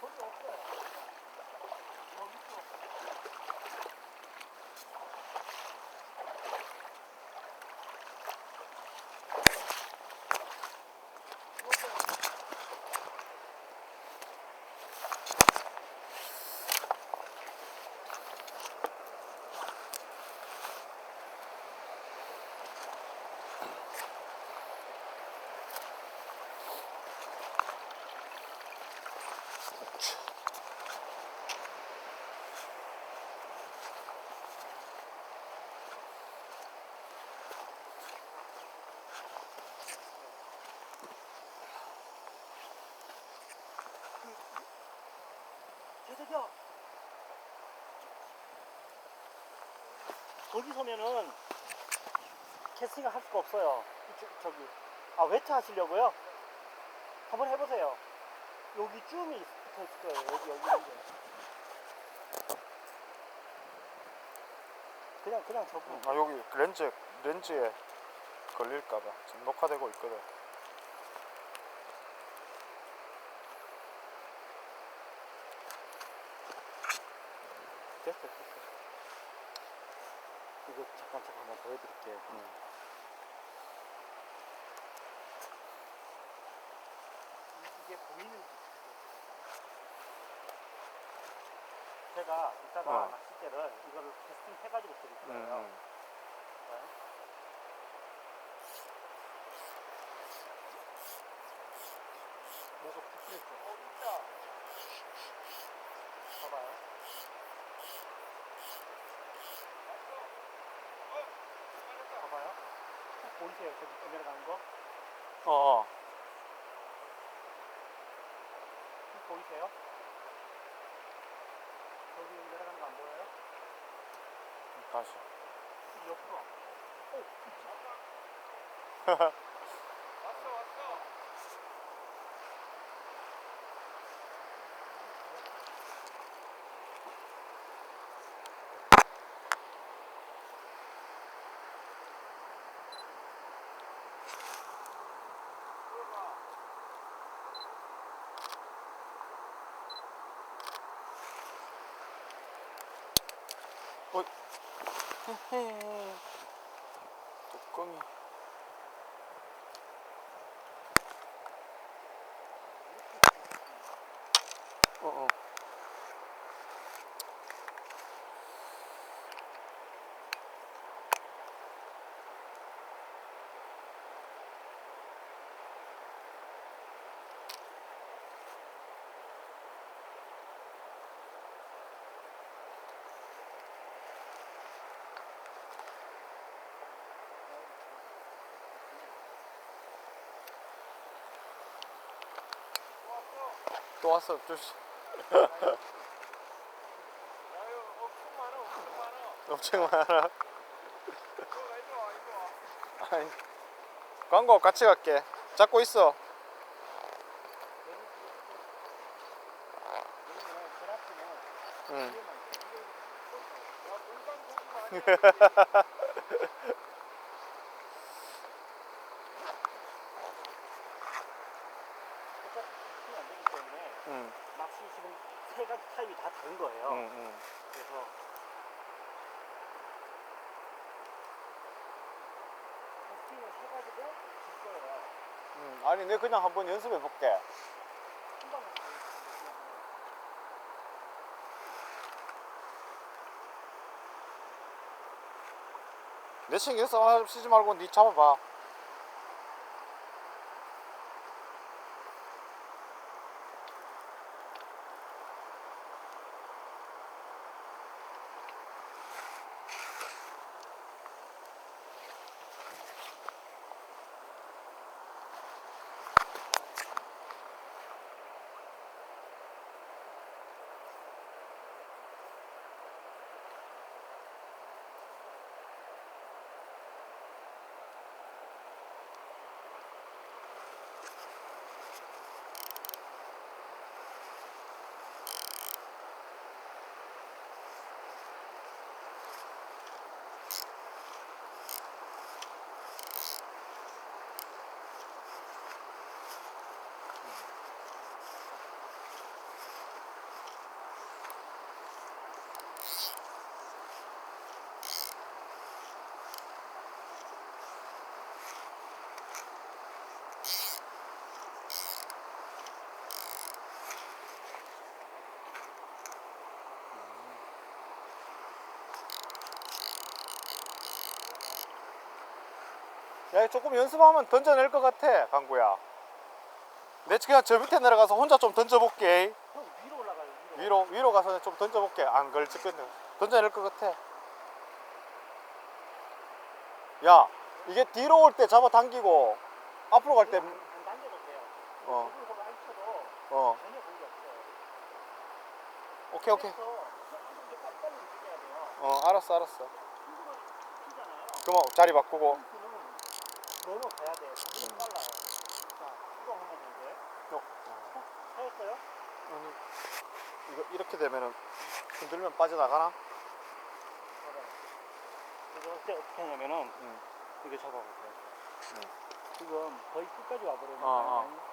거기 없어요. 여기 있어. 계속요. 거기 서면은 캐스팅을 할 수가 없어요. 이쪽, 저기. 아, 웨트 하시려고요? 한번 해보세요. 여기 줌이 붙어 있을 거예요. 여기, 여기, 여기. 그냥, 그냥 접고. 아 여기 렌즈 렌즈에 걸릴까봐 지금 녹화되고 있거든. 됐어, 됐어. 이거 잠깐, 잠깐 한번 보여드릴게요. 음. 이게 보이는 제가 이따가 어. 낚싯대를 이거를 캐스팅 해가지고 드릴 음, 거예요. 음. 네. 뭐가 부풀었어. 어, 있다. 봐봐요. 쭉 보이세요? 저기 내려가는 거? 어, 어. 쭉 보이세요? 저기 내려가는 거 안 보여요? 다시. 옆으로. 오, 뚜껑이. 어, 어. 또 왔어, 쭈씨. 엄청 많아. 아니, 광고 같이 갈게. 잡고 있어. 응. 어차피 부팅이 안 되기 때문에 응, 낚시 지금 세 가지 타입이 다 다른 거예요. 응, 응. 그래서 부팅을 해가지고 줄 거예요. 응. 아니, 내 그냥 한번 연습해 볼게. 내 신경 써 쓰지 말고 니 잡아봐. 야 조금 연습하면 던져낼 것 같아 강구야. 내 그냥 저 밑에 내려가서 혼자 좀 던져볼게. 형 위로 올라가요 위로. 위로 위로 가서 좀 던져볼게. 안 걸치겠네. 던져낼 것 같아. 야 이게 뒤로 올 때 잡아 당기고 앞으로 갈때 안, 안 당겨도 돼요. 어. 어. 오케이 오케이. 어 알았어 알았어. 그럼 자리 바꾸고 넘어가야 돼요 그게 음. 빨라요. 자 이거 하면 되는데 어. 하였어요? 아니 이거 이렇게 되면은 흔들면 빠져나가나? 그래서 어떻게, 어떻게 하냐면은 응. 이거 잡아보세요. 응. 지금 거의 끝까지 와버리니까 어, 어.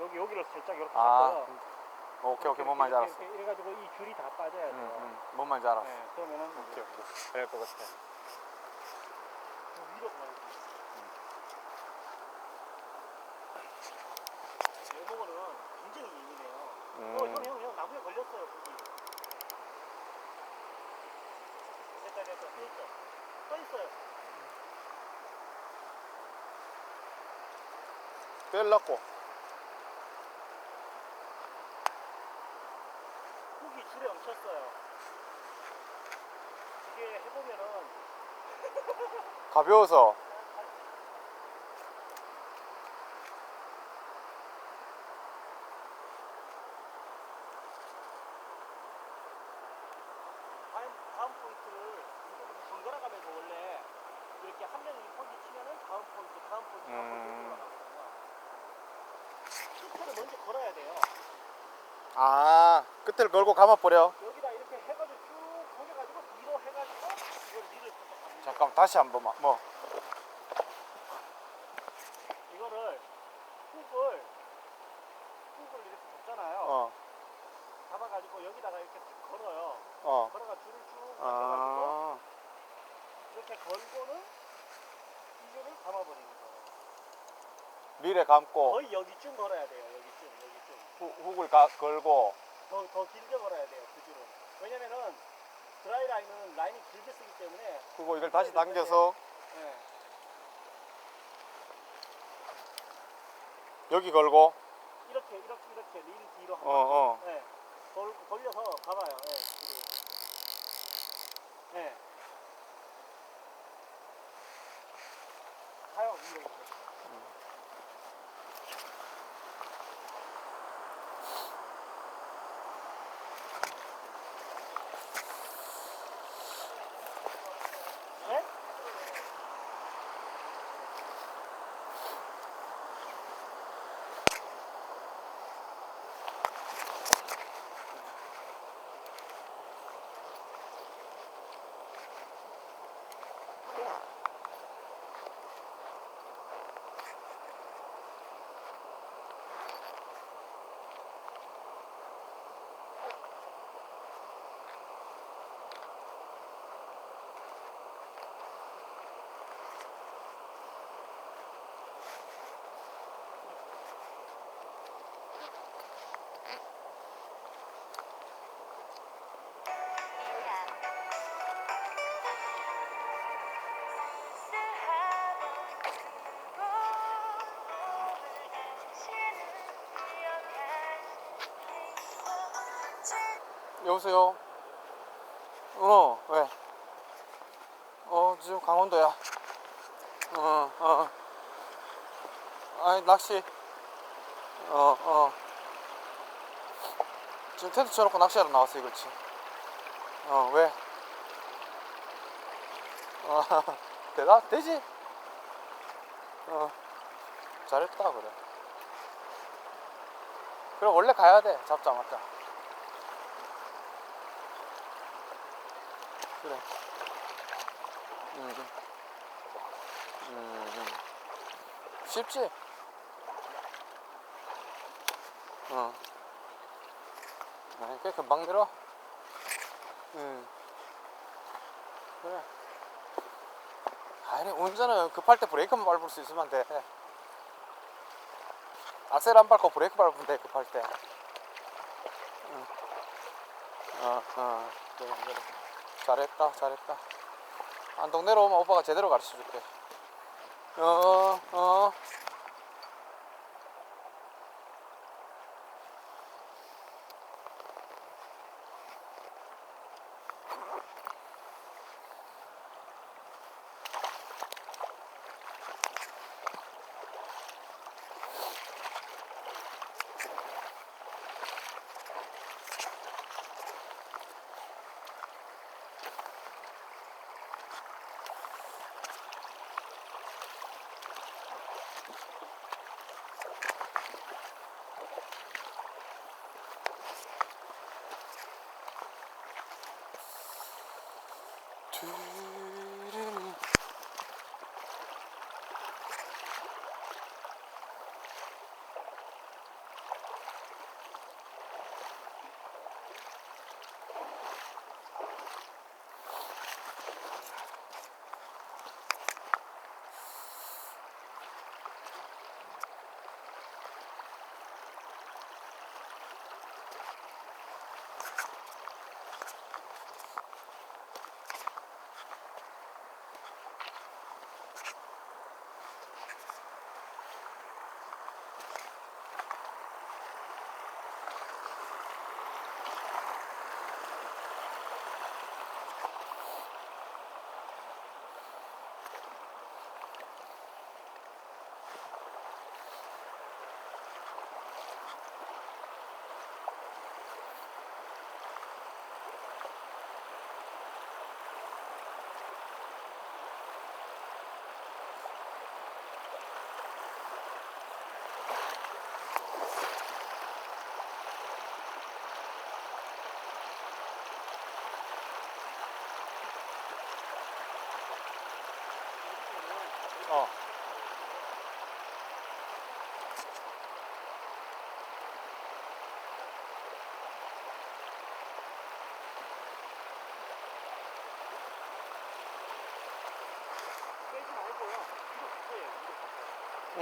여기 여기를 살짝 이렇게 아 잡고요. 어, 오케이 오케이. 뭔 말인지 알았어. 이렇게 이래가지고 이 줄이 다 빠져야 돼요. 응응뭔 말인지 알았어. 네, 그러면은 오케이 오케이. 그럴 것 같아 위로 가야지 내목은 굉장히 예민해요 음. 어, 형, 형, 형, 나무에 걸렸어요, 거기. 됐다, 됐다, 서 있어. 서 있어요. 뺄라고 훅이 줄에 엉켰어요. 이게 해보면은, 가벼워서 다음, 다음 포인트를 이쪽으로 번갈아 가면서 원래 이렇게 한 명이 포인트 치면은 다음 포인트, 다음 포인트, 다음 포인트 음. 올라가거 끝을 먼저 걸어야 돼요. 아 끝을 걸고 감아버려 여기다 이렇게 해가지고 쭉 거겨가지고 뒤로 해가지고 이걸 갑니다. 잠깐만 다시 한 번만 뭐 이거를 훅을 훅을 이렇게 잡잖아요. 어, 잡아가지고 여기다가 이렇게 탁 걸어요. 어. 걸어가 줄을 쭉 당겨가지고 아, 이렇게 걸고는 이거를 감아버리는 거예요. 미래 감고 거의 여기쯤 걸어야 돼요. 여기쯤, 여기쯤. 후, 훅을 가, 걸고 더, 더 길게 걸어야 돼요. 그 줄은. 왜냐면은 드라이 라인은 라인이 길게 쓰기 때문에 그리고 이걸 다시 당겨서 예. 여기 걸고 이렇게 이렇게 이렇게 릴 뒤로 한 어, 어. 번. 예. 걸, 걸려서 가봐요. 예. 뒤로. 예. 가요 위로 여보세요? 어 왜? 어 지금 강원도야. 어 어. 아니 낚시. 어 어. 지금 텐트 쳐놓고 낚시하러 나왔어 이거지? 어 왜? 어 대답 되지? 어 잘했다 그래. 그래 원래 가야 돼 잡자마자 그래 음, 음. 쉽지? 어. 꽤 금방 들어. 음. 그래. 아니, 운전은 급할 때 브레이크만 밟을 수 있으면 돼. 악셀 안 밟고 브레이크 밟으면 돼, 급할 때. 응. 어, 어. 그래, 그래. 잘했다, 잘했다. 안동 내려오면 오빠가 제대로 가르쳐 줄게. 어, 어. 두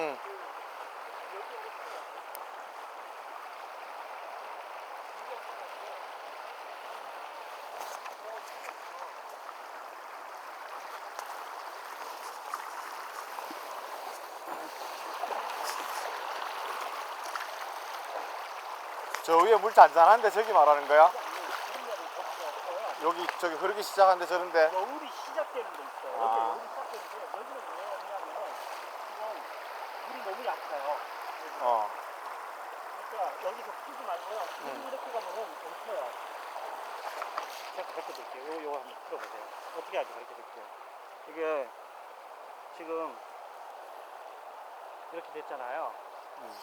응. 저 위에 물 잔잔한데 저기 말하는 거야? 여기 저기 흐르기 시작한데 저런데. 여울이 시작되는 데 있어요. 아. 여기 여울이 시작되는데 여기는 왜냐면은 지금 물이 너무 약해요. 어. 그러니까 풀지 말고요. 음. 이렇게 가면은 멈춰요. 제가 가르쳐 드릴게요. 요거, 요거 한번 풀어보세요. 어떻게 하지 가르쳐 드릴게요. 이게 지금 이렇게 됐잖아요. 음.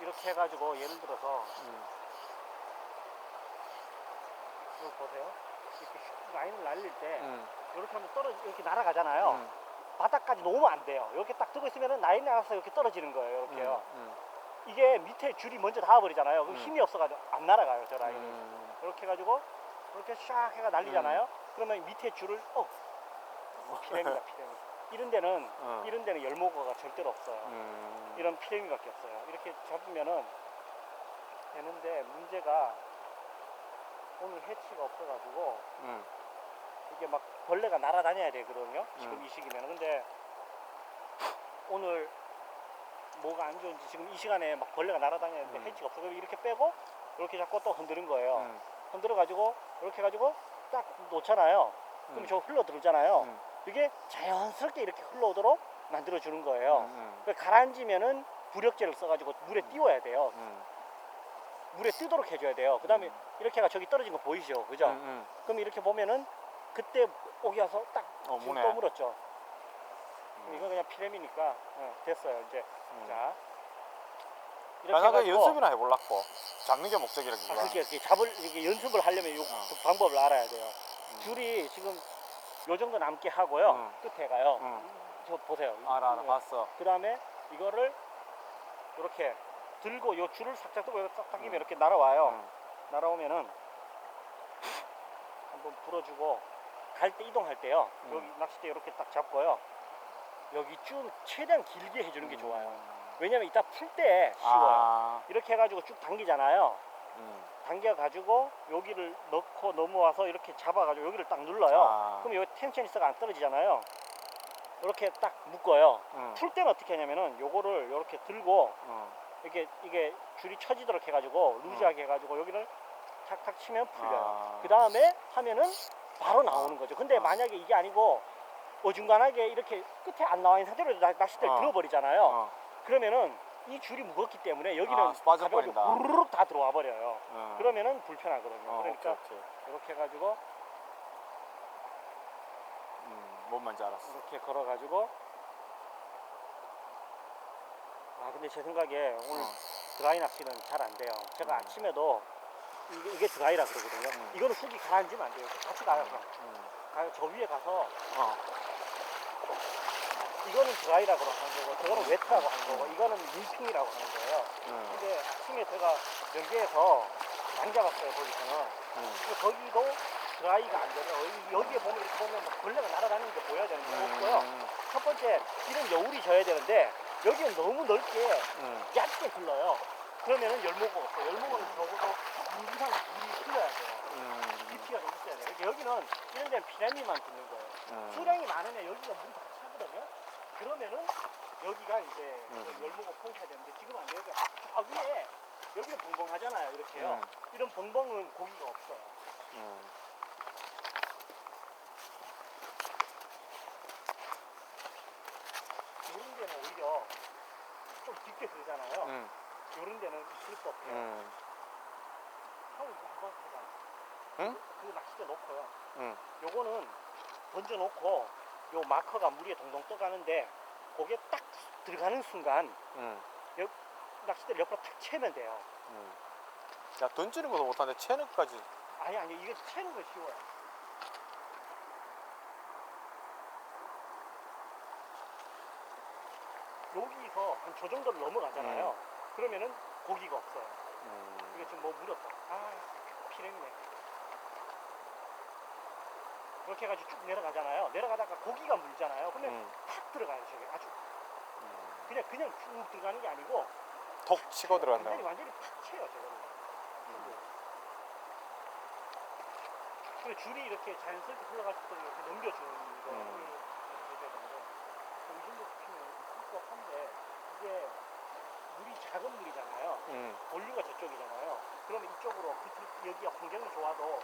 이렇게 해가지고 예를 들어서 음. 이거 보세요. 이렇게 슉 라인을 날릴 때 음. 이렇게 하면 떨어지 이렇게 날아가잖아요. 음. 바닥까지 놓으면 안 돼요. 이렇게 딱 뜨고 있으면은 라인 나가서 이렇게 떨어지는 거예요. 이렇게요. 음. 이게 밑에 줄이 먼저 닿아버리잖아요. 그럼 음. 힘이 없어가지고 안 날아가요, 저 라인이. 음. 이렇게 해가지고 이렇게 샥 해가 날리잖아요. 그러면 밑에 줄을 어 피레미다 피레미. 이런 데는 어. 이런 데는 열목어가 절대로 없어요. 음. 이런 피레미밖에 없어요. 이렇게 잡으면은 되는데 문제가 오늘 해치가 없어가지고 음. 이게 막 벌레가 날아다녀야 되거든요. 지금 음. 이 시기면. 근데 오늘 뭐가 안 좋은지 지금 이 시간에 막 벌레가 날아다니는데 음. 해치가 없어. 그럼 이렇게 빼고 이렇게 잡고 또 흔드는 거예요. 음. 흔들어 가지고 이렇게 가지고 딱 놓잖아요. 그럼 음. 저 흘러 들어오잖아요. 음. 이게 자연스럽게 이렇게 흘러오도록 만들어 주는 거예요. 음. 그 가라앉으면은 부력제를 써가지고 물에 띄워야 돼요. 음. 물에 뜨도록 해줘야 돼요. 그 다음에 음. 이렇게 가 저기 떨어진 거 보이죠? 그죠? 음. 음. 그럼 이렇게 보면은 그때 오기 와서 딱 어, 지금 무네. 또 물었죠. 음. 이거 그냥 피렘이니까 어, 됐어요. 이제 음. 자 이렇게 해가지고 연습이나 해볼라고. 잡는 게 목적이라 아. 그렇게 이렇게 잡을 이렇게 연습을 하려면 요 어. 그 방법을 알아야 돼요. 음. 줄이 지금 요 정도 남게 하고요. 음. 끝에 가요. 음. 저 보세요. 알아, 알아, 봤어. 그 다음에 이거를 이렇게 들고 요 줄을 살짝 들고 이렇게 딱 당기면 음. 이렇게 날아와요. 음. 날아오면은 한번 불어주고 갈 때 이동할 때요. 음. 여기 낚싯대 이렇게 딱 잡고요. 여기 쭉 최대한 길게 해주는 게 좋아요. 왜냐면 이따 풀 때 쉬워요. 아. 이렇게 해가지고 쭉 당기잖아요. 음. 당겨가지고 여기를 넣고 넘어와서 이렇게 잡아가지고 여기를 딱 눌러요. 아. 그럼 여기 텐션이스가 안 떨어지잖아요. 이렇게 딱 묶어요. 음. 풀 때는 어떻게 하냐면은 요거를 이렇게 들고 어. 이게 이게 줄이 쳐지도록 해가지고 루즈하게 해가지고 여기를 탁탁 치면 풀려요. 아. 그 다음에 하면은 바로 나오는 거죠. 근데 아. 만약에 이게 아니고 어중간하게 이렇게 끝에 안 나와 있는 상태로 낚- 낚싯대를 어. 들어버리잖아요. 어. 그러면은 이 줄이 무겁기 때문에 여기는 아, 빠져버린다. 우르륵 다 들어와 버려요. 어. 그러면은 불편하거든요. 어, 그러니까 오케이, 오케이. 이렇게 해가지고 음, 뭔 말인지 알았어. 이렇게 걸어가지고 아 근데 제 생각에 오늘 어. 드라이 낚시는 잘 안 돼요. 제가 음. 아침에도 이게, 이게 드라이라 그러거든요. 음. 이거는 흙이 가라앉으면 안 돼요. 같이 가요. 그럼. 음. 가요. 저 위에 가서 어. 이거는 드라이라고 하는 거고 저거는 웨트라고 하는 거고 이거는 밀핑이라고 하는 거예요. 음. 근데 아침에 제가 명계에서 많이 잡았어요 거기서는. 음. 근데 거기도 드라이가 안 되면 여기- 여기에 보면 이렇게 보면 막 벌레가 날아다니는 게 보여야 되는데 없고요. 음. 첫 번째 이런 여울이 져야 되는데 여기는 너무 넓게 음. 얇게 흘러요. 그러면은 열무가 없어요. 열무는 적어도 물 이상 물이 흘러야 돼요. 음. 깊이가 좀 있어야 돼요. 그러니까 여기는 이런 데는 피라미만 붙는 거예요. 음. 수량이 많으면 여기가 물이 다 차거든요. 그러면은 여기가 이제 그 음. 열무가 포인트가 되는데 지금 안 돼요. 저 위에 여기는 벙벙하잖아요. 이렇게요. 음. 이런 벙벙은 고기가 없어요. 음. 이런 데는 오히려 좀 깊게 들잖아요. 음. 이런 데는 있을 수 없어요. 음. 응? 그 낚싯대 놓고요. 응. 요거는 던져 놓고 요 마커가 물 위에 동동 떠가는데 그게 딱 들어가는 순간 음. 낚싯대를 옆으로 탁 채면 돼요. 음. 야 던지는 것도 못하는데 채는까지. 아니 아니 이게 채는 거 쉬워요. 여기서 한 저 정도를 넘어가잖아요. 그러면은 고기가 없어요. 음. 이게 지금 뭐 물었다. 아, 피냈네. 그렇게 해가지고 쭉 내려가잖아요. 내려가다가 고기가 물잖아요. 그러면 음. 탁 들어가요, 저게 아주. 음. 그냥 그냥 쭉 들어가는 게 아니고 톡 치고 들어간다. 완전히 완전히 탁 쳐요, 저거는. 음. 그리고 줄이 이렇게 자연스럽게 흘러갈 때 이렇게 넘겨주는 거. 음. 이 정도 피면 있을 것 한데 이게 물이 작은 물이잖아요. 음. 본류가 저쪽이잖아요. 그러면 이쪽으로 붙을 여기가 환경이 좋아도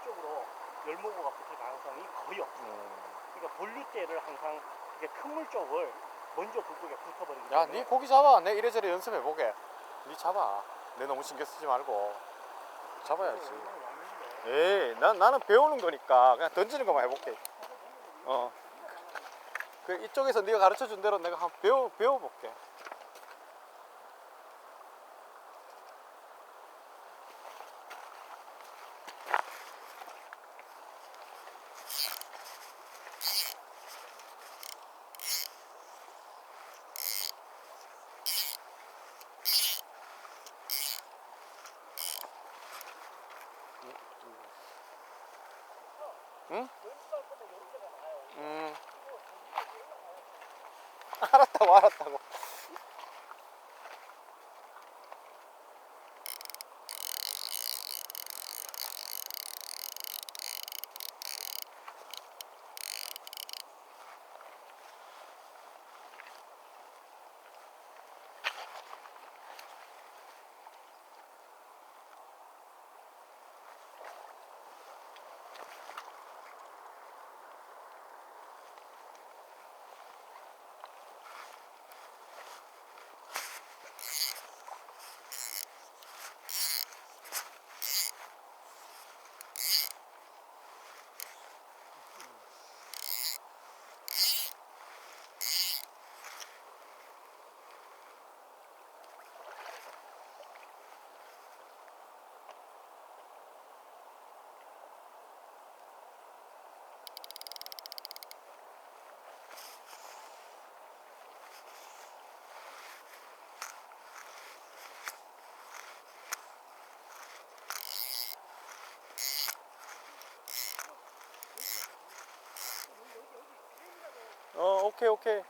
이쪽으로 열무고가 붙을 가능성이 거의 없어요. 음. 그러니까 본류 때를 항상 이게 큰 물 쪽을 먼저 불고에 붙어버리기 야, 때문에 니 고기 잡아. 내 이래저래 연습해 보게. 니 잡아. 내 너무 신경 쓰지 말고. 잡아야지. 에이, 난 나는 배우는 거니까 그냥 던지는 것만 해볼게. 어. 그 이쪽에서 네가 가르쳐 준 대로 내가 한번 배워 배워 볼게. 음. 알았다고 알았다고. 어, 오케이 오케이.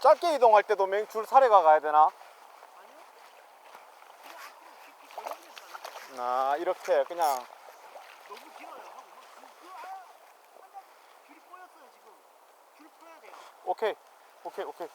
짧게 이동할 때도 맹줄 사례가 가야 되나? 아 이렇게 그냥 너무 길어요. 형. 그, 그, 아, 완전 줄이 꼬였어요 지금. 줄 풀어야 돼요. 오케이 오케이 오케이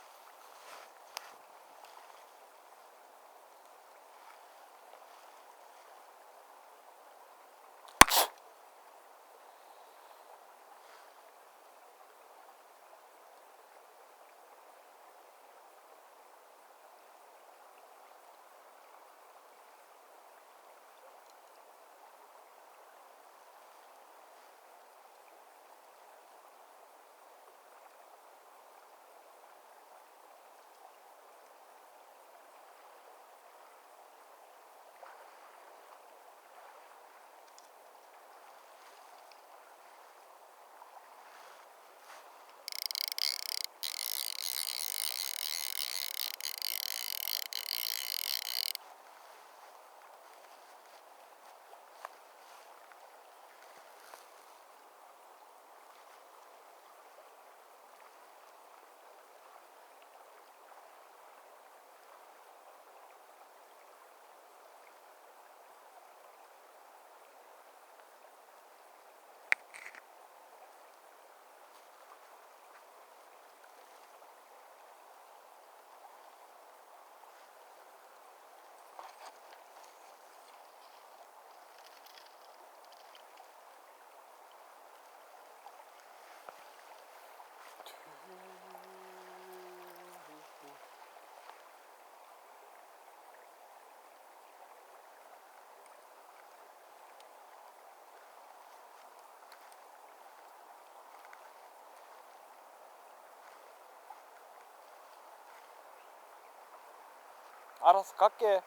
알았어 갈게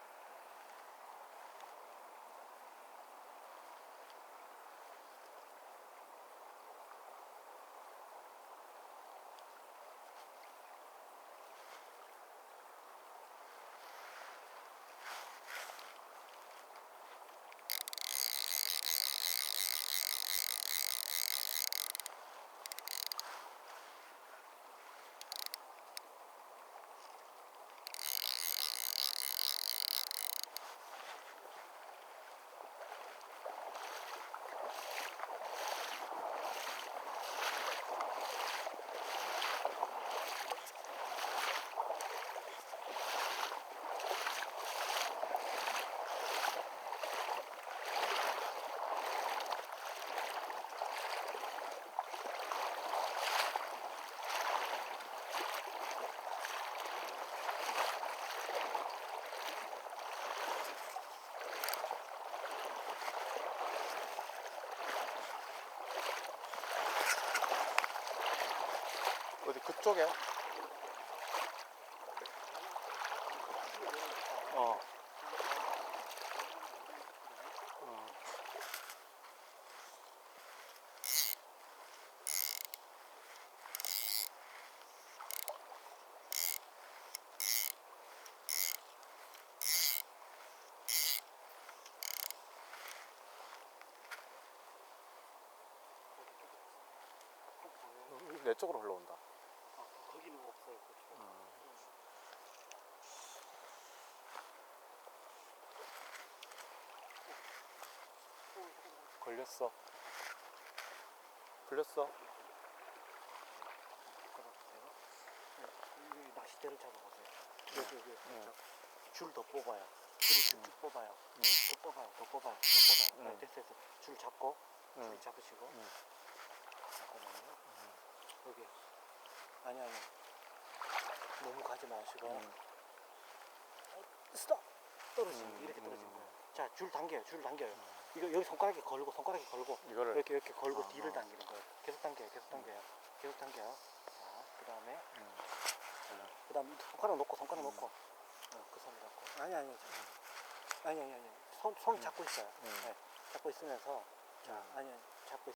어디 그쪽에? 어. 어. 내 쪽으로 흘러온다. 아, 거기는 없어요. 그쪽. 걸렸어. 걸렸어. 네, 이 낚싯대를 잡아보세요. 여기, 여기. 응. 줄더 뽑아요. 줄을 쭉쭉 뽑아요. 응. 더 뽑아요. 더 뽑아요. 더 뽑아요. 응. 네, 됐어, 됐어. 줄 잡고, 줄 응. 잡으시고. 응. 잠깐만요. 여기. 아니, 아니. 너무 가지 마시고. 응. 스톱! 떨어지는 음, 이렇게 떨어지는 음. 거예요. 자, 줄 당겨요. 줄 당겨요. 이거 여기 손가락에 걸고, 손가락에 걸고. 이거를 이렇게 이렇게 걸고 아, 뒤를 아. 당기는 거예요. 계속 당겨요. 계속 당겨요. 계속 당겨요. 자, 그 다음에 음. 그 다음에 손가락 놓고 손가락 음. 놓고 어, 그 손을 잡고 아니 아니 자, 아니 아니 아니 손, 손 잡고 있어요. 음. 네, 잡고 있으면서 자 음. 아니 아니 잡고